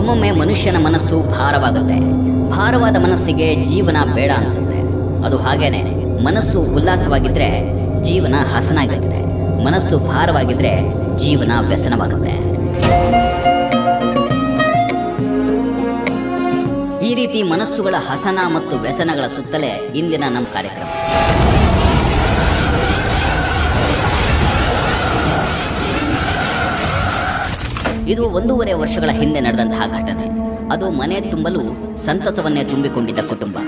ಒಮ್ಮೊಮ್ಮೆ ಮನುಷ್ಯನ ಮನಸ್ಸು ಭಾರವಾಗುತ್ತೆ. ಭಾರವಾದ ಮನಸ್ಸಿಗೆ ಜೀವನ ಬೇಡ ಅನ್ಸುತ್ತೆ. ಅದು ಹಾಗೇನೆ, ಮನಸ್ಸು ಉಲ್ಲಾಸವಾಗಿದ್ರೆ ಜೀವನ ಹಸನಾಗಿರುತ್ತೆ. ಮನಸ್ಸು ಭಾರವಾಗಿದ್ರೆ ಜೀವನ ವ್ಯಸನವಾಗುತ್ತೆ. ಈ ರೀತಿ ಮನಸ್ಸುಗಳ ಹಸನ ಮತ್ತು ವ್ಯಸನಗಳ ಸುತ್ತಲೇ ಇಂದಿನ ನಮ್ಮ ಕಾರ್ಯಕ್ರಮ. ಇದು ಒಂದೂವರೆ ವರ್ಷಗಳ ಹಿಂದೆ ನಡೆದಂತಹ ಘಟನೆ. ಅದು ಮನೆ ತುಂಬಲು ಸಂತಸವನ್ನೇ ತುಂಬಿಕೊಂಡಿದ್ದ ಕುಟುಂಬ.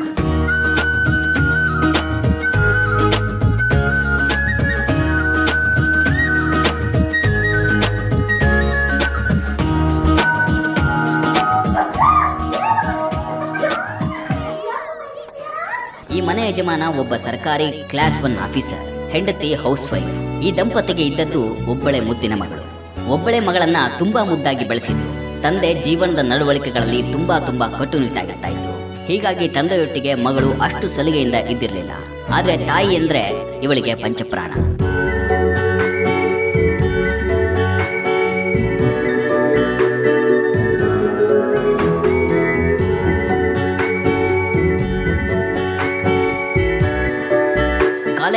ಈ ಮನೆ ಯಜಮಾನ ಒಬ್ಬ ಸರ್ಕಾರಿ ಕ್ಲಾಸ್ ಒನ್ ಆಫೀಸರ್, ಹೆಂಡತಿ ಹೌಸ್ ವೈಫ್ ಈ ದಂಪತಿಗೆ ಇದ್ದದ್ದು ಒಬ್ಬಳೆ ಮುದ್ದಿನ ಮಗಳು. ಒಬ್ಬಳೆ ಮಗಳನ್ನ ತುಂಬಾ ಮುದ್ದಾಗಿ ಬೆಳೆಸಿದ್ರು. ತಂದೆ ಜೀವನದ ನಡವಳಿಕೆಗಳಲ್ಲಿ ತುಂಬಾ ತುಂಬಾ ಕಟ್ಟುನಿಟ್ಟಾಗಿರ್ತಾ ಇದ್ರು ಹೀಗಾಗಿ ತಂದೆಯೊಟ್ಟಿಗೆ ಮಗಳು ಅಷ್ಟು ಸಲಿಗೆಯಿಂದ ಇದ್ದಿರಲಿಲ್ಲ. ಆದ್ರೆ ತಾಯಿ ಅಂದ್ರೆ ಇವಳಿಗೆ ಪಂಚಪ್ರಾಣ.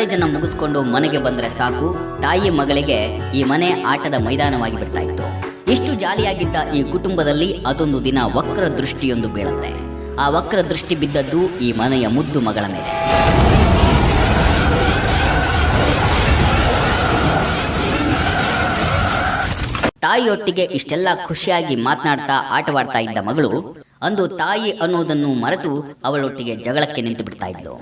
ಕಾಲೇಜನ್ನು ಮುಗಿಸ್ಕೊಂಡು ಮನೆಗೆ ಬಂದ್ರೆ ಸಾಕು. ತಾಯಿ ಮಗಳಿಗೆ ಈ ಮನೆ ಆಟದ ಮೈದಾನವಾಗಿ ಬಿಡ್ತಾ ಇತ್ತು. ಇಷ್ಟು ಜಾಲಿಯಾಗಿದ್ದ ಈ ಕುಟುಂಬದಲ್ಲಿ ಅದೊಂದು ದಿನ ವಕ್ರ ದೃಷ್ಟಿಯೊಂದು ಬೀಳುತ್ತೆ. ಆ ವಕ್ರ ದೃಷ್ಟಿ ಬಿದ್ದದ್ದು ಈ ಮನೆಯ ಮುದ್ದು ಮಗಳ ಮೇಲೆ. ತಾಯಿಯೊಟ್ಟಿಗೆ ಇಷ್ಟೆಲ್ಲ ಖುಷಿಯಾಗಿ ಮಾತನಾಡ್ತಾ, ಆಟವಾಡ್ತಾ ಇದ್ದ ಮಗಳು, ಅಂದು ತಾಯಿ ಅನ್ನೋದನ್ನು ಮರೆತು ಅವಳೊಟ್ಟಿಗೆ ಜಗಳಕ್ಕೆ ನಿಂತು ಬಿಡ್ತಾ ಇದ್ಲು.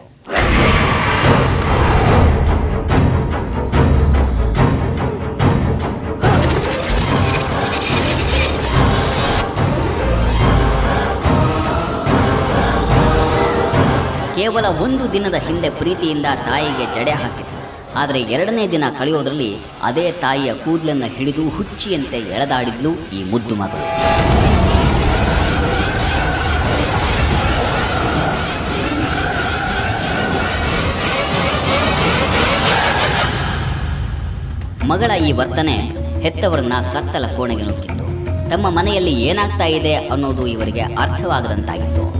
ಕೇವಲ ಒಂದು ದಿನದ ಹಿಂದೆ ಪ್ರೀತಿಯಿಂದ ತಾಯಿಗೆ ಜಡೆ ಹಾಕಿದೆ ಆದರೆ ಎರಡನೇ ದಿನ ಕಳೆಯೋದರಲ್ಲಿ ಅದೇ ತಾಯಿಯ ಕೂದಲನ್ನು ಹಿಡಿದು ಹುಚ್ಚಿಯಂತೆ ಎಳೆದಾಡಿದ್ಲು ಈ ಮುದ್ದು ಮಗಳು. ಮಗಳ ಈ ವರ್ತನೆ ಹೆತ್ತವರನ್ನ ಕತ್ತಲ ಕೋಣೆಗೆ ನುಗ್ಗಿತ್ತು. ತಮ್ಮ ಮನೆಯಲ್ಲಿ ಏನಾಗ್ತಾ ಇದೆ ಅನ್ನೋದು ಇವರಿಗೆ ಅರ್ಥವಾಗದಂತಾಗಿತ್ತು.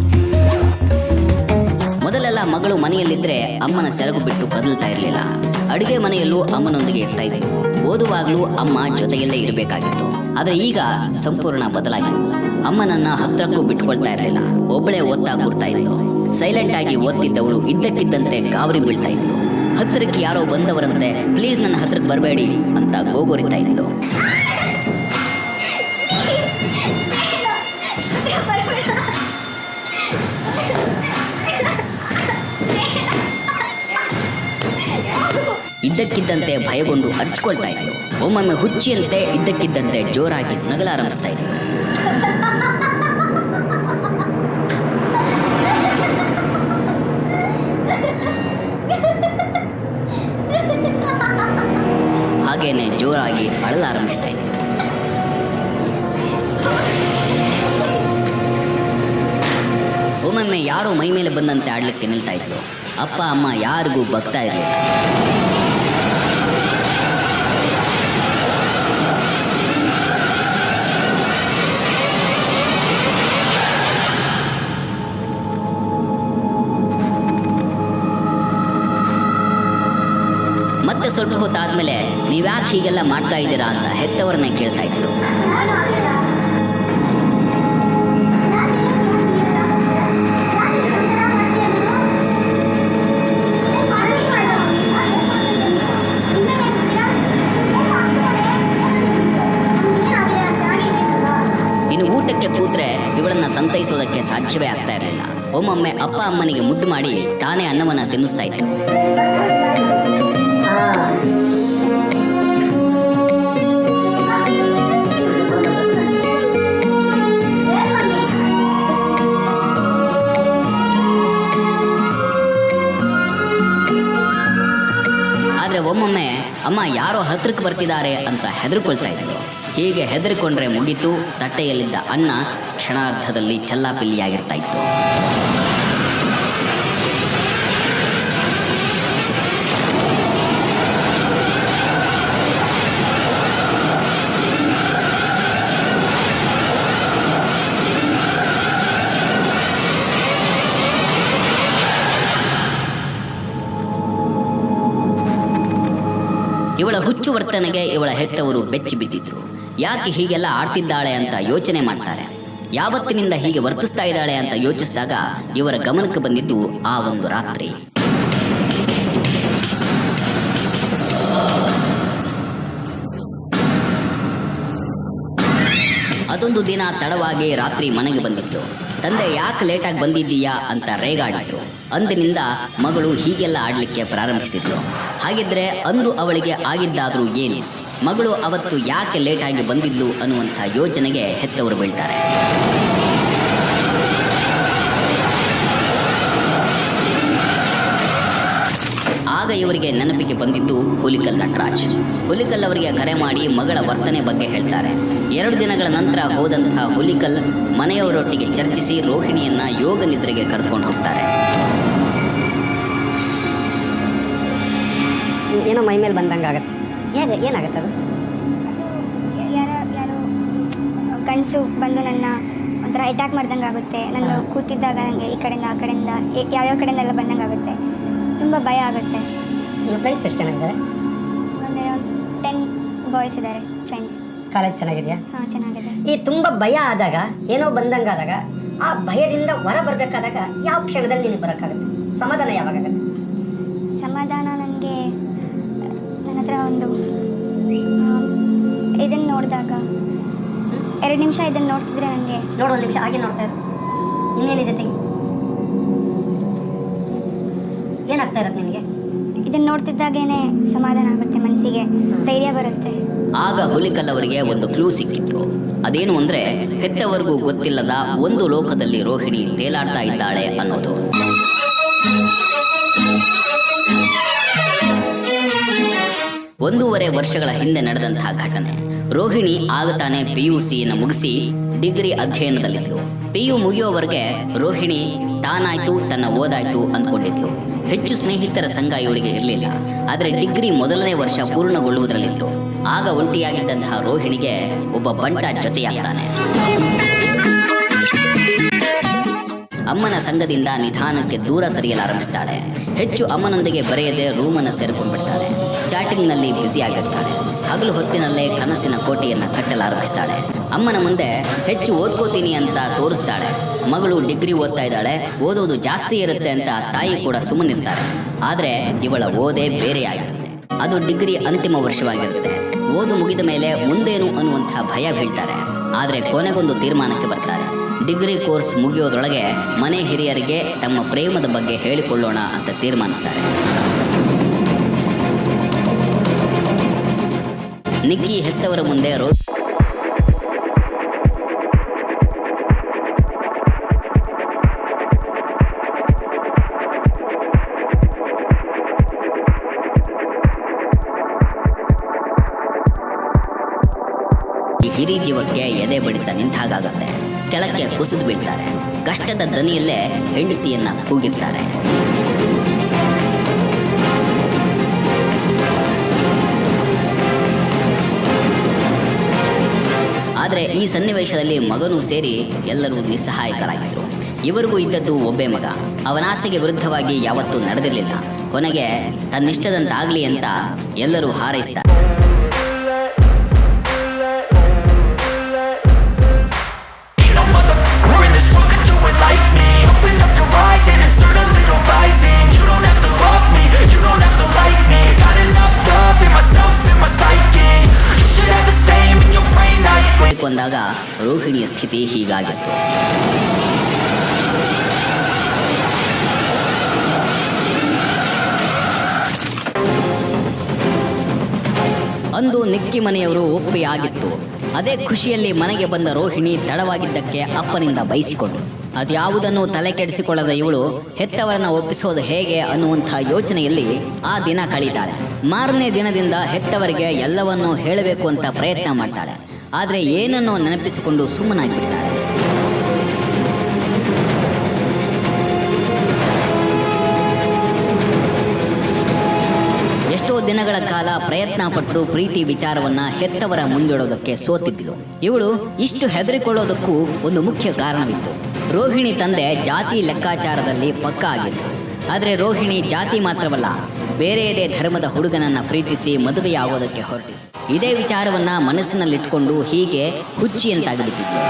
ಮಗಳು ಮನೆಯಲ್ಲಿದ್ರೆ ಅಮ್ಮನ ಸೆರಗು ಬಿಟ್ಟು ಬದಲ್ತಾ ಇರಲಿಲ್ಲ. ಅಡುಗೆ ಮನೆಯಲ್ಲೂ ಅಮ್ಮನೊಂದಿಗೆ ಇರ್ತಾ ಇದೆ ಓದುವಾಗಲೂ ಅಮ್ಮ ಜೊತೆಯಲ್ಲೇ ಇರಬೇಕಾಗಿತ್ತು. ಆದರೆ ಈಗ ಸಂಪೂರ್ಣ ಬದಲಾಗಿತ್ತು ಅಮ್ಮನನ್ನ ಹತ್ರಕ್ಕೂ ಬಿಟ್ಕೊಳ್ತಾ ಇರಲಿಲ್ಲ. ಒಬ್ಬಳೇ ಓದ್ತಾ ಕೂರ್ತಾ ಇದ್ಲು. ಸೈಲೆಂಟ್ ಆಗಿ ಓದ್ತಿದ್ದವಳು ಇದ್ದಕ್ಕಿದ್ದಂತೆ ಗಾಬರಿ ಬೀಳ್ತಾ ಇದ್ಲು. ಹತ್ತಿರಕ್ಕೆ ಯಾರೋ ಬಂದವರಂತೆ ಪ್ಲೀಸ್ ನನ್ನ ಹತ್ರಕ್ಕೆ ಬರಬೇಡಿ ಅಂತ ಗೋಗೋರಿತಾ ಇದ್ಲು. ಇದ್ದಕ್ಕಿದ್ದಂತೆ ಭಯಗೊಂಡು ಅರ್ಚ್ಕೊಳ್ತಾ ಇದ್ಲು. ಒಮ್ಮೊಮ್ಮೆ ಹುಚ್ಚಿಯಂತೆ ಇದ್ದಕ್ಕಿದ್ದಂತೆ ಜೋರಾಗಿ ನಗಲಾರಂಭಿಸ್ತಾ ಇದ್ಲು. ಹಾಗೇನೆ ಜೋರಾಗಿ ಅಳಲಾರಂಭಿಸ್ತಾ ಇದ್ಲು. ಒಮ್ಮೊಮ್ಮೆ ಯಾರೋ ಮೈ ಮೇಲೆ ಬಂದಂತೆ ಆಡ್ಲಿಕ್ಕೆ ನಿಲ್ತಾ ಇದ್ಲು. ಅಪ್ಪ, ಅಮ್ಮ ಯಾರಿಗೂ ಬಗ್ತಾ ಇರಲಿಲ್ಲ. ಸ್ವಲ್ಪ ಹೊತ್ತಾದ್ಮೇಲೆ ನೀವ್ಯಾಕೆ ಹೀಗೆಲ್ಲ ಮಾಡ್ತಾ ಇದ್ದೀರಾ ಅಂತ ಹೆತ್ತವರನ್ನ ಕೇಳ್ತಾ ಇದ್ರು. ಇನ್ನು ಊಟಕ್ಕೆ ಕೂತ್ರೆ ಇವಳನ್ನ ಸಂತೈಸೋದಕ್ಕೆ ಸಾಧ್ಯವೇ ಆಗ್ತಾ ಇರಲಿಲ್ಲ. ಒಮ್ಮೊಮ್ಮೆ ಅಪ್ಪ ಅಮ್ಮನಿಗೆ ಮುದ್ದು ಮಾಡಿ ತಾನೇ ಅನ್ನವನ್ನ ತಿನ್ನಿಸ್ತಾ ಇತ್ತು ಅಮ್ಮ ಯಾರೋ ಹತ್ರಕ್ಕೆ ಬರ್ತಿದ್ದಾರೆ ಅಂತ ಹೆದರ್ಕೊಳ್ತಾ ಇದ್ದರು ಹೀಗೆ ಹೆದರಿಕೊಂಡ್ರೆ ಮುಗಿತು, ತಟ್ಟೆಯಲ್ಲಿದ್ದ ಅನ್ನ ಕ್ಷಣಾರ್ಧದಲ್ಲಿ ಚಲ್ಲಾಪಿಲ್ಲಿಯಾಗಿರ್ತಾ ಇತ್ತು. ವರ್ತನೆಗೆ ಇವಳ ಹೆತ್ತವರು ಬೆಚ್ಚಿ ಬಿದ್ದಿದ್ರು ಯಾಕೆ ಹೀಗೆಲ್ಲ ಆಡ್ತಿದ್ದಾಳೆ ಅಂತ ಯೋಚನೆ ಮಾಡ್ತಾರೆ. ಯಾವತ್ತಿನಿಂದ ಹೀಗೆ ವರ್ತಿಸ್ತಾ ಇದ್ದಾಳೆ ಅಂತ ಯೋಚಿಸಿದಾಗ ಇವರ ಗಮನಕ್ಕೆ ಬಂದಿದ್ದು ಆ ಒಂದು ರಾತ್ರಿ. ಅದೊಂದು ದಿನ ತಡವಾಗಿ ರಾತ್ರಿ ಮನೆಗೆ ಬಂದಿತ್ತು. ತಂದೆ ಯಾಕೆ ಲೇಟಾಗಿ ಬಂದಿದ್ದೀಯಾ ಅಂತ ರೇಗಾಡಿದ್ರು. ಅಂದಿನಿಂದ ಮಗಳು ಹೀಗೆಲ್ಲ ಆಡಲಿಕ್ಕೆ ಪ್ರಾರಂಭಿಸಿದ್ಲು. ಹಾಗಿದ್ರೆ ಅಂದು ಅವಳಿಗೆ ಆಗಿದ್ದಾದರೂ ಏನು? ಮಗಳು ಅವತ್ತು ಯಾಕೆ ಲೇಟಾಗಿ ಬಂದಿದ್ಲು ಅನ್ನುವಂಥ ಯೋಚನೆಗೆ ಹೆತ್ತವರು ಬೀಳ್ತಾರೆ. ಆಗ ಇವರಿಗೆ ನೆನಪಿಗೆ ಬಂದಿದ್ದು ಹುಲಿಕಲ್ ನಟರಾಜ್. ಹುಲಿಕಲ್ ಅವರಿಗೆ ಕರೆ ಮಾಡಿ ಮಗಳ ವರ್ತನೆ ಬಗ್ಗೆ ಹೇಳ್ತಾರೆ. ಎರಡು ದಿನಗಳ ನಂತರ ಹೋದಂತಹ ಹುಲಿಕಲ್ ಮನೆಯವರೊಟ್ಟಿಗೆ ಚರ್ಚಿಸಿ ರೋಹಿಣಿಯನ್ನ ಯೋಗ ನಿದ್ರೆಗೆ ಕರೆದುಕೊಂಡು ಹೋಗ್ತಾರೆ. ಏನೋ ಮೈ ಮೇಲೆ ಬಂದಂಗೆ ಆಗುತ್ತೆ. ಹೇಗೆ ಏನಾಗುತ್ತೆ ಅದು? ಯಾರು ಯಾರೋ ಯಾರೋ ಕನಸು ಬಂದು ನನ್ನ ಒಂಥರ ಅಟ್ಯಾಕ್ ಮಾಡ್ದಂಗೆ ಆಗುತ್ತೆ. ನಾನು ಕೂತಿದ್ದಾಗ ನನಗೆ ಈ ಕಡೆಯಿಂದ ಆ ಕಡೆಯಿಂದ ಯಾವ್ಯಾವ ಕಡೆಯಿಂದೆಲ್ಲ ಬಂದಂಗೆ ಆಗುತ್ತೆ. ತುಂಬ ಭಯ ಆಗುತ್ತೆ. ನಿಮ್ಮ ಫ್ರೆಂಡ್ಸ್ ಎಷ್ಟು ಚೆನ್ನಾಗಿದ್ದಾರೆ ಒಂದು ಟೆನ್ ಬಾಯ್ಸ್ ಇದ್ದಾರೆ ಫ್ರೆಂಡ್ಸ್ ಕಾಲೇಜ್ ಚೆನ್ನಾಗಿದೆಯಾ? ಹಾಂ ಚೆನ್ನಾಗಿದೆ. ಈ ತುಂಬ ಭಯ ಆದಾಗ ಏನೋ ಬಂದಂಗೆ ಆದಾಗ ಆ ಭಯದಿಂದ ಹೊರ ಬರಬೇಕಾದಾಗ ಯಾವ ಕ್ಷಣದಲ್ಲಿ ನಿನಗೆ ಬರೋಕ್ಕಾಗುತ್ತೆ? ಸಮಾಧಾನ ಯಾವಾಗಾಗತ್ತೆ ಸಮಾಧಾನ ನನಗೆ ಹತ್ರ ಒಂದು ಇದನ್ನು ನೋಡಿದಾಗ ಎರಡು ನಿಮಿಷ ಇದನ್ನು ನೋಡ್ತಿದ್ರೆ ನನಗೆ ನೋಡು ಒಂದು ನಿಮಿಷ ಹಾಗೆ ನೋಡ್ತಾ ಇರು. ಇನ್ನೇನಿದೆ ತೆಗಿ. ಏನಾಗ್ತಾ ಇರತ್ತೆ ನಿನಗೆ? ಇದನ್ನು ನೋಡ್ತಿದ್ದಾಗೇನೆ ಸಮಾಧಾನ ಆಗುತ್ತೆ ಮನಸ್ಸಿಗೆ ಧೈರ್ಯ ಬರುತ್ತೆ. ಆಗ ಹುಲಿಕಲ್ ಅವರಿಗೆ ಒಂದು ಕ್ಲೂ ಸಿಕ್ಕಿತ್ತು. ಅದೇನು ಅಂದ್ರೆ ಹೆತ್ತವರಿಗೂ ಗೊತ್ತಿಲ್ಲದ ಒಂದು ಲೋಕದಲ್ಲಿ ರೋಹಿಣಿ ತೇಲಾಡ್ತಾ ಇದ್ದಾಳೆ ಅನ್ನೋದು. ಒಂದೂವರೆ ವರ್ಷಗಳ ಹಿಂದೆ ನಡೆದಂತಹ ಘಟನೆ. ರೋಹಿಣಿ ಆಗ ತಾನೇ ಯು ಸಿಯನ್ನು ಮುಗಿಸಿ ಡಿಗ್ರಿ ಅಧ್ಯಯನದಲ್ಲಿದ್ದು ಪಿ ಯು ಮುಗಿಯೋವರೆಗೆ ರೋಹಿಣಿ ತಾನಾಯ್ತು, ತನ್ನ ಓದಾಯ್ತು ಅಂದ್ಕೊಂಡಿದ್ಲು. ಹೆಚ್ಚು ಸ್ನೇಹಿತರ ಸಂಘ ಇವಳಿಗೆ ಇರಲಿಲ್ಲ. ಆದರೆ ಡಿಗ್ರಿ ಮೊದಲನೇ ವರ್ಷ ಪೂರ್ಣಗೊಳ್ಳುವುದರಲ್ಲಿತ್ತು. ಆಗ ಒಂಟಿಯಾಗಿದ್ದಂತಹ ರೋಹಿಣಿಗೆ ಒಬ್ಬ ಬಂಟ ಜೊತೆಯಾಗ್ತಾನೆ. ಅಮ್ಮನ ಸಂಘದಿಂದ ನಿಧಾನಕ್ಕೆ ದೂರ ಸರಿಯಲಾರಂಭಿಸ್ತಾಳೆ. ಹೆಚ್ಚು ಅಮ್ಮನೊಂದಿಗೆ ಬರೆಯದೆ ರೂಮನ್ನು ಸೇರಿಕೊಂಡ್ಬಿಡ್ತಾಳೆ. ಚಾಟಿಂಗ್ನಲ್ಲಿ ಬ್ಯುಸಿ ಆಗಿರ್ತಾಳೆ. ಹಗಲು ಹೊತ್ತಿನಲ್ಲೇ ಕನಸಿನ ಕೋಟೆಯನ್ನು ಕಟ್ಟಲಾರಂಭಿಸ್ತಾಳೆ. ಅಮ್ಮನ ಮುಂದೆ ಹೆಚ್ಚು ಓದ್ಕೋತೀನಿ ಅಂತ ತೋರಿಸ್ತಾಳೆ. ಮಗಳು ಡಿಗ್ರಿ ಓದ್ತಾ ಇದ್ದಾಳೆ. ಓದೋದು ಜಾಸ್ತಿ ಇರುತ್ತೆ ಅಂತ ತಾಯಿ ಕೂಡ ಸುಮ್ಮನಿರ್ತಾರೆ. ಆದರೆ ಇವಳ ಓದೇ ಬೇರೆಯಾಗಿರುತ್ತೆ. ಅದು ಡಿಗ್ರಿ ಅಂತಿಮ ವರ್ಷವಾಗಿರುತ್ತೆ. ಓದು ಮುಗಿದ ಮೇಲೆ ಮುಂದೇನು ಅನ್ನುವಂಥ ಭಯ ಬೀಳ್ತಾರೆ. ಆದರೆ ಕೊನೆಗೊಂದು ತೀರ್ಮಾನಕ್ಕೆ ಬರ್ತಾರೆ. ಡಿಗ್ರಿ ಕೋರ್ಸ್ ಮುಗಿಯೋದ್ರೊಳಗೆ ಮನೆ ಹಿರಿಯರಿಗೆ ತಮ್ಮ ಪ್ರೇಮದ ಬಗ್ಗೆ ಹೇಳಿಕೊಳ್ಳೋಣ ಅಂತ ತೀರ್ಮಾನಿಸ್ತಾರೆ. ನಿಕ್ಕಿ ಹೆತ್ತವರ ಮುಂದೆ ರೋ ಹಿರಿ ಜೀವಕ್ಕೆ ಎದೆ ಬಡಿತ ನಿಂತಾಗುತ್ತೆ ಕೆಳಕ್ಕೆ ಕುಸಿದು ಬಿಡ್ತಾರೆ ಕಷ್ಟದ ದನಿಯಲ್ಲೇ ಹೆಂಡತಿಯನ್ನ ಕೂಗಿರ್ತಾರೆ. ಆದರೆ ಈ ಸನ್ನಿವೇಶದಲ್ಲಿ ಮಗನೂ ಸೇರಿ ಎಲ್ಲರೂ ನಿಸ್ಸಹಾಯಕರಾಗಿದ್ದರು ಇವರಿಗೂ ಇದ್ದದ್ದು ಒಬ್ಬೇ ಮಗ. ಅವನಾಸೆಗೆ ವಿರುದ್ಧವಾಗಿ ಯಾವತ್ತೂ ನಡೆದಿರಲಿಲ್ಲ. ಕೊನೆಗೆ ತನ್ನಿಷ್ಟದಂತಾಗಲಿ ಅಂತ ಎಲ್ಲರೂ ಹಾರೈಸ್ತಾರೆ. ಕೊಂದಾಗ ರೋಹಿಣಿಯ ಸ್ಥಿತಿ ಹೀಗಾಗಿತ್ತು. ಅಂದು ನಿಕ್ಕಿ ಮನೆಯವರು ಒಪ್ಪಿಯಾಗಿತ್ತು. ಅದೇ ಖುಷಿಯಲ್ಲಿ ಮನೆಗೆ ಬಂದ ರೋಹಿಣಿ ತಡವಾಗಿದ್ದಕ್ಕೆ ಅಪ್ಪನಿಂದ ಬಯಸಿಕೊಂಡು ಅದ್ಯಾವುದನ್ನು ತಲೆ ಕೆಡಿಸಿಕೊಳ್ಳದ ಇವಳು ಹೆತ್ತವರನ್ನ ಒಪ್ಪಿಸೋದು ಹೇಗೆ ಅನ್ನುವಂಥ ಯೋಚನೆಯಲ್ಲಿ ಆ ದಿನ ಕಳೀತಾಳೆ. ಮಾರನೇ ದಿನದಿಂದ ಹೆತ್ತವರಿಗೆ ಎಲ್ಲವನ್ನೂ ಹೇಳಬೇಕು ಅಂತ ಪ್ರಯತ್ನ ಮಾಡ್ತಾಳೆ. ಆದರೆ ಏನನ್ನೋ ನೆನಪಿಸಿಕೊಂಡು ಸುಮ್ಮನಾಗಿಬಿಡ್ತಾಳೆ ಎಷ್ಟೋ ದಿನಗಳ ಕಾಲ ಪ್ರಯತ್ನ ಪಟ್ಟರು ಪ್ರೀತಿ ವಿಚಾರವನ್ನ ಹೆತ್ತವರ ಮುಂದಿಡೋದಕ್ಕೆ ಸೋತಿದ್ಲು. ಇವಳು ಇಷ್ಟು ಹೆದರಿಕೊಳ್ಳೋದಕ್ಕೂ ಒಂದು ಮುಖ್ಯ ಕಾರಣವಿತ್ತು. ರೋಹಿಣಿ ತಂದೆ ಜಾತಿ ಲೆಕ್ಕಾಚಾರದಲ್ಲಿ ಪಕ್ಕ ಆಗಿತ್ತು ಆದರೆ ರೋಹಿಣಿ ಜಾತಿ ಮಾತ್ರವಲ್ಲ, ಬೇರೆಯದೇ ಧರ್ಮದ ಹುಡುಗನನ್ನ ಪ್ರೀತಿಸಿ ಮದುವೆಯಾಗೋದಕ್ಕೆ ಹೊರಟಿದ್ರು ಇದೇ ವಿಚಾರವನ್ನ ಮನಸ್ಸಿನಲ್ಲಿಟ್ಕೊಂಡು ಹೀಗೆ ಹುಚ್ಚಿ ಹುಚ್ಚಿಯಂತಾಗಿಬಿಟ್ಟಿದ್ಲು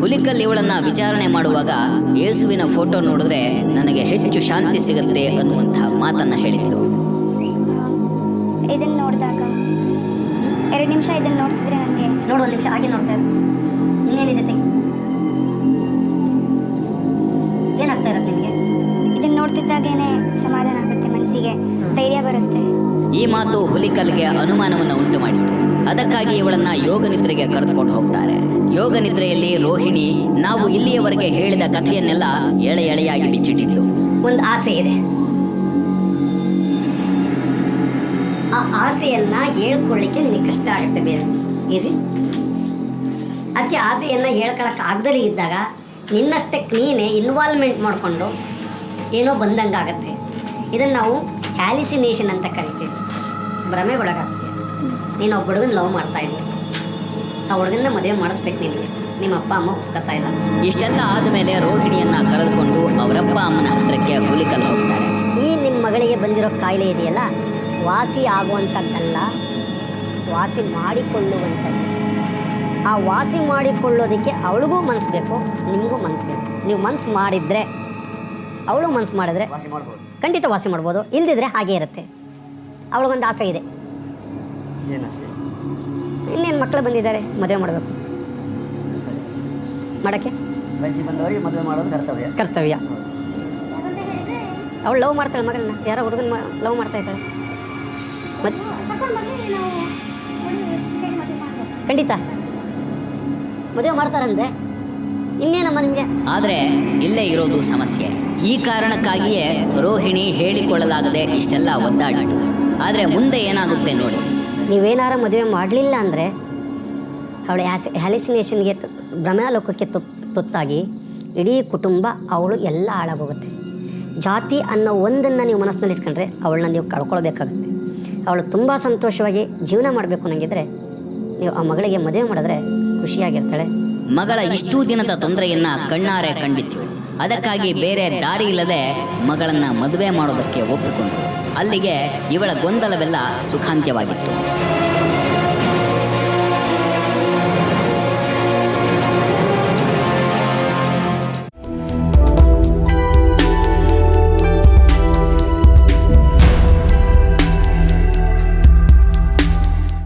ಹುಲಿಕಲ್ ಇವಳನ್ನ ವಿಚಾರಣೆ ಮಾಡುವಾಗ ಯೇಸುವಿನ ಫೋಟೋ ನೋಡಿದ್ರೆ ನನಗೆ ಹೆಚ್ಚು ಶಾಂತಿ ಸಿಗುತ್ತೆ ಅನ್ನುವಂಥ ಮಾತನ್ನ ಹೇಳಿದ್ರು ಇದನ್ನ ನೋಡಿದಾಗ, ಎರಡು ನಿಮಿಷ ಇದನ್ನ ನೋಡ್ತಿದ್ರೆ ನನಗೆ ನೋಡು, ಒಂದು ನಿಮಿಷ, ಹಾಗೆ ನೋಡ್ತಾ ನೋಡ್ತಿದ್ದಾಗೇನೆ ಸಮಾಧಾನ ಆಗುತ್ತೆ ಮನಸ್ಸಿಗೆ ಧೈರ್ಯ ಬರುತ್ತೆ. ಈ ಮಾತು ಹುಲಿಕಲ್ಗೆ ಅನುಮಾನವನ್ನು ಉಂಟು ಮಾಡಿತು. ಅದಕ್ಕಾಗಿ ಇವಳನ್ನ ಯೋಗ ನಿದ್ರೆಗೆ ಕರೆದುಕೊಂಡು ಹೋಗ್ತಾರೆ. ಯೋಗ ನಿದ್ರೆಯಲ್ಲಿ ರೋಹಿಣಿ ನಾವು ಇಲ್ಲಿಯವರೆಗೆ ಹೇಳಿದ ಕಥೆಯನ್ನೆಲ್ಲ ಎಳೆ ಎಳೆಯಾಗಿ ಬಿಚ್ಚಿಟ್ಟಿದ್ಲು ಒಂದು ಆಸೆ ಇದೆ. ಆ ಆಸೆಯನ್ನ ಹೇಳ್ಕೊಳ್ಳಿಕ್ಕೆ ನಿನಗೆ ಕಷ್ಟ ಆಗುತ್ತೆ ಬೇರೆ. ಈಸಿ ಅದಕ್ಕೆ ಆಸೆಯನ್ನ ಹೇಳ್ಕೊಳಕ್ ಆಗದಲ್ಲಿ ಇದ್ದಾಗ ನಿನ್ನಷ್ಟಕ್ಕೆ ನೀನೇ ಇನ್ವಾಲ್ವ್ಮೆಂಟ್ ಮಾಡಿಕೊಂಡು ಏನೋ ಬಂದಂಗೆ ಆಗತ್ತೆ. ಇದನ್ನು ನಾವು ಹ್ಯಾಲಿಸಿನೇಷನ್ ಅಂತ ಕರಿತೀವಿ. ಭ್ರಮೆಗೊಳಗಾಗ್ತೀವಿ. ನೀನು ಒಬ್ಬ ಹುಡುಗನ ಲವ್ ಮಾಡ್ತಾ ಇದ್ದೀನಿ ಆ ಹುಡುಗನ ಮದುವೆ ಮಾಡಿಸ್ಬೇಕು ನಿಮಗೆ ನಿಮ್ಮ ಅಪ್ಪ ಅಮ್ಮ ಒಪ್ಕೊತಾ ಇಲ್ಲ ಇಷ್ಟೆಲ್ಲ ಆದಮೇಲೆ ರೋಹಿಣಿಯನ್ನು ಕರೆದುಕೊಂಡು ಅವರಪ್ಪ ಅಮ್ಮನ ಹತ್ರಕ್ಕೆ ಹುಲಿಕಲ್ ಹೋಗ್ತಾರೆ. ಈ ನಿಮ್ಮ ಮಗಳಿಗೆ ಬಂದಿರೋ ಕಾಯಿಲೆ ಇದೆಯಲ್ಲ ವಾಸಿ ಆಗುವಂಥದ್ದಲ್ಲ ವಾಸಿ ಮಾಡಿಕೊಳ್ಳುವಂಥದ್ದು ಆ ವಾಸಿ ಮಾಡಿಕೊಳ್ಳೋದಕ್ಕೆ ಅವಳಿಗೂ ಮನಸ್ಸು ಬೇಕು ನಿಮಗೂ ಮನಸ್ಸು ಬೇಕು. ನೀವು ಮನಸ್ಸು ಮಾಡಿದರೆ ಅವಳು ಮನಸ್ಸು ಮಾಡಿದ್ರೆ ಖಂಡಿತ ವಾಸಿ ಮಾಡ್ಬೋದು. ಇಲ್ದಿದ್ರೆ ಹಾಗೆ ಇರುತ್ತೆ. ಅವಳಿಗೊಂದು ಆಸೆ ಇದೆ. ಇನ್ನೇನು ಮಕ್ಕಳು ಬಂದಿದ್ದಾರೆ ಮದುವೆ ಮಾಡಬೇಕು. ಮಾಡೋಕ್ಕೆ? ಬಂದವರಿಗೆ ಮದುವೆ ಮಾಡೋದು ಕರ್ತವ್ಯ. ಕರ್ತವ್ಯ. ಅವಳು ಲವ್ ಮಾಡ್ತಾಳೆ ಮಗಳನ್ನ ಯಾರೋ ಹುಡುಗನ ಲವ್ ಮಾಡ್ತಾ ಇದ್ದಾಳೆ. ಮತ್ತೆ ಖಂಡಿತ. ಮದುವೆ ಮಾಡ್ತಾರಂತೆ. ಇನ್ನೇನಮ್ಮ ನಿಮಗೆ? ಆದರೆ ಇಲ್ಲೇ ಇರೋದು ಸಮಸ್ಯೆ. ಈ ಕಾರಣಕ್ಕಾಗಿಯೇ ರೋಹಿಣಿ ಹೇಳಿಕೊಳ್ಳಲಾಗದೆ ಇಷ್ಟೆಲ್ಲ ಒದ್ದಾಡಿತು. ಆದರೆ ಮುಂದೆ ಏನಾಗುತ್ತೆ ನೋಡಿ. ನೀವೇನಾರ ಮದುವೆ ಮಾಡಲಿಲ್ಲ ಅಂದರೆ ಅವಳ ಹ್ಯಾಸ್ ಹ್ಯಾಲಿಸಿನೇಷನ್ಗೆ ಭ್ರಮಾಲೋಕಕ್ಕೆ ತುತ್ತಾಗಿ ಇಡೀ ಕುಟುಂಬ ಅವಳು ಎಲ್ಲ ಹಾಳಾಗೋಗುತ್ತೆ. ಜಾತಿ ಅನ್ನೋ ಒಂದನ್ನು ನೀವು ಮನಸ್ಸಿನಲ್ಲಿ ಇಟ್ಕೊಂಡ್ರೆ ಅವಳನ್ನ ನೀವು ಕಳ್ಕೊಳ್ಬೇಕಾಗುತ್ತೆ. ಅವಳು ತುಂಬ ಸಂತೋಷವಾಗಿ ಜೀವನ ಮಾಡಬೇಕು ನನಗಿದ್ರೆ ನೀವು ಆ ಮಗಳಿಗೆ ಮದುವೆ ಮಾಡಿದ್ರೆ ಖುಷಿಯಾಗಿರ್ತಾಳೆ. ಮಗಳ ಇಷ್ಟು ದಿನದ ತೊಂದರೆಯನ್ನು ಕಣ್ಣಾರೆ ಕಂಡಿತ್ತು ಅದಕ್ಕಾಗಿ ಬೇರೆ ದಾರಿ ಇಲ್ಲದೆ ಮಗಳನ್ನ ಮದುವೆ ಮಾಡೋದಕ್ಕೆ ಒಪ್ಪಿಕೊಂಡರು. ಅಲ್ಲಿಗೆ ಇವಳ ಗೊಂದಲವೆಲ್ಲ ಸುಖಾಂತ್ಯವಾಗಿತ್ತು.